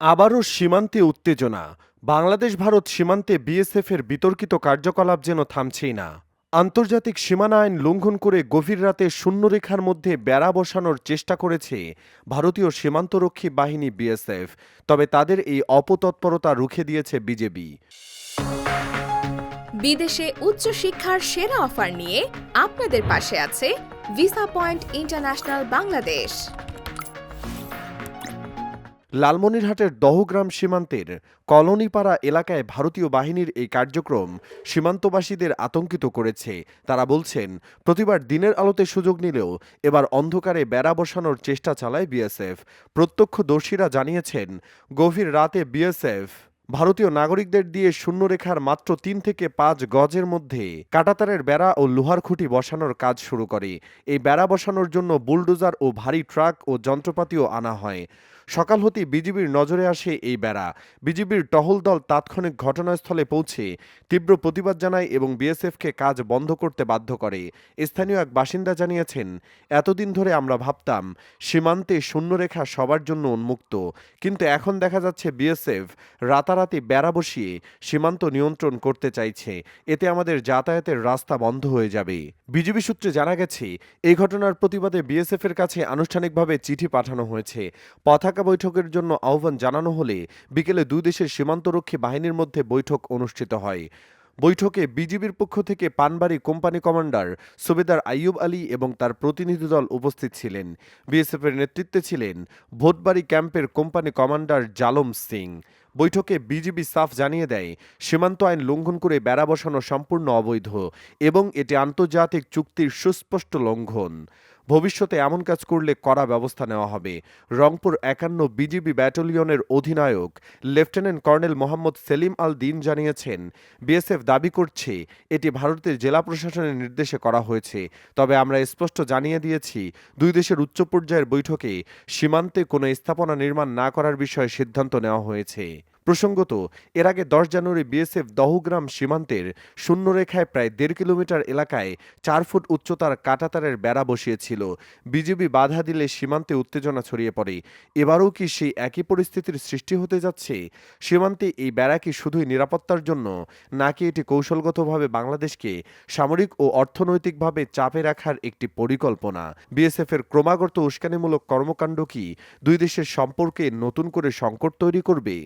আবারও সীমান্তে উত্তেজনা। বাংলাদেশ, ভারত সীমান্তে বিএসএফের বিতর্কিত কার্যকলাপ যেন থামছেই না। আন্তর্জাতিক সীমানা আইন লঙ্ঘন করে গভীর রাতে শূন্যরেখার মধ্যে বেড়া বসানোর চেষ্টা করেছে ভারতীয় সীমান্তরক্ষী বাহিনী বিএসএফ, তবে তাদের এই অপতৎপরতা রুখে দিয়েছে বিজেপি। বিদেশে উচ্চশিক্ষার সেরা অফার নিয়ে আপনাদের পাশে আছে ভিসা পয়েন্ট ইন্টারন্যাশনাল বাংলাদেশ লালমনিরহাটের দহগ্রাম সীমান্তের কলোনিপাড়া এলাকায় ভারতীয় বাহিনীর এই কার্যক্রম সীমান্তবাসীদের আতঙ্কিত করেছে। তারা বলছেন, প্রতিবার দিনের আলোতে সুযোগ নিলেও এবার অন্ধকারে বেড়া বসানোর চেষ্টা চালায় বিএসএফ। প্রত্যক্ষদর্শীরা জানিয়েছেন, গভীর রাতে বিএসএফ ভারতীয় নাগরিকদের দিয়ে শূন্যরেখার মাত্র তিন থেকে পাঁচ গজের মধ্যে কাটাতারের বেড়া ও লোহার খুঁটি বসানোর কাজ শুরু করে। এই বেড়া বসানোর জন্য বুলডোজার ও ভারী ট্রাক ও যন্ত্রপাতিও আনা হয়। সকাল হতেই বিজিবির নজরে আসে এই বেড়া। বিজিবির টহল দল তাৎক্ষণিক ঘটনাস্থলে পৌঁছে তীব্র প্রতিবাদ জানায় এবং বিএসএফকে কাজ বন্ধ করতে বাধ্য করে। স্থানীয় এক বাসিন্দা জানিয়েছেন, এতদিন ধরে আমরা ভাবতাম সীমান্তে শূন্যরেখা সবার জন্য উন্মুক্ত। কিন্তু এখন দেখা যাচ্ছে বিএসএফ রাতারাতি বেড়া বসিয়ে সীমান্ত নিয়ন্ত্রণ করতে চাইছে। এতে আমাদের যাতায়াতের রাস্তা বন্ধ হয়ে যাবে। বিজিবি সূত্রে জানা গেছে, এই ঘটনার প্রতিবাদে বিএসএফ এর কাছে আনুষ্ঠানিকভাবে চিঠি পাঠানো হয়েছে। পতাকা বৈঠকের জন্য আহ্বান জানানো হলে বিকেলে দুই দেশের সীমান্তরক্ষী বাহিনীর মধ্যে বৈঠক অনুষ্ঠিত হয়। বৈঠকে বিজিবির পক্ষ থেকে পানবাড়ি কোম্পানি কমান্ডার সুবেদার আইয়ুব আলী এবং তার প্রতিনিধি দল উপস্থিত ছিলেন। বিএসএফের নেতৃত্বে ছিলেন ভোটবাড়ি ক্যাম্পের কোম্পানি কমান্ডার জালম সিং। বৈঠকে বিজিবি সাফ জানিয়ে দেয়, সীমান্ত আইন লঙ্ঘন করে বেড়া বসানো সম্পূর্ণ অবৈধ এবং এটি আন্তর্জাতিক চুক্তির সুস্পষ্ট লঙ্ঘন। ভবিষ্যতে এমন কাজ করলে কড়া ব্যবস্থা নেওয়া হবে। রংপুর একান্ন বিজিবি ব্যাটালিয়নের অধিনায়ক, লেফটেন্যান্ট কর্নেল মোহাম্মদ সেলিম আল দিন জানিয়েছেন, বিএসএফ দাবি করছে এটি ভারতের জেলা প্রশাসনের নির্দেশে করা হয়েছে। তবে আমরা স্পষ্ট জানিয়ে দিয়েছি, দুই দেশের উচ্চ পর্যায়ের বৈঠকে সীমান্তে কোনো স্থাপনা নির্মাণ না করার বিষয়ে সিদ্ধান্ত নেওয়া হয়েছে। প্রসঙ্গত, এর আগে দশ জানুয়ারি বিএসএফ দহগ্রাম সীমান্তের শূন্যরেখায় প্রায় দেড় কিলোমিটার এলাকায় চার ফুট উচ্চতার কাটাতারের বেড়া বসিয়েছিল। বিজেপি বাধা দিলে সীমান্তে উত্তেজনা ছড়িয়ে পড়ে। এবারও কি সেই একই পরিস্থিতির সৃষ্টি হতে যাচ্ছে? সীমান্তে এই বেড়া কি শুধুই নিরাপত্তার জন্য, নাকি এটি কৌশলগতভাবে বাংলাদেশকে সামরিক ও অর্থনৈতিকভাবে চাপে রাখার একটি পরিকল্পনা? বিএসএফ এর ক্রমাগত উস্কানিমূলক কর্মকাণ্ড কি দুই দেশের সম্পর্কে নতুন করে সংকট তৈরি করবে?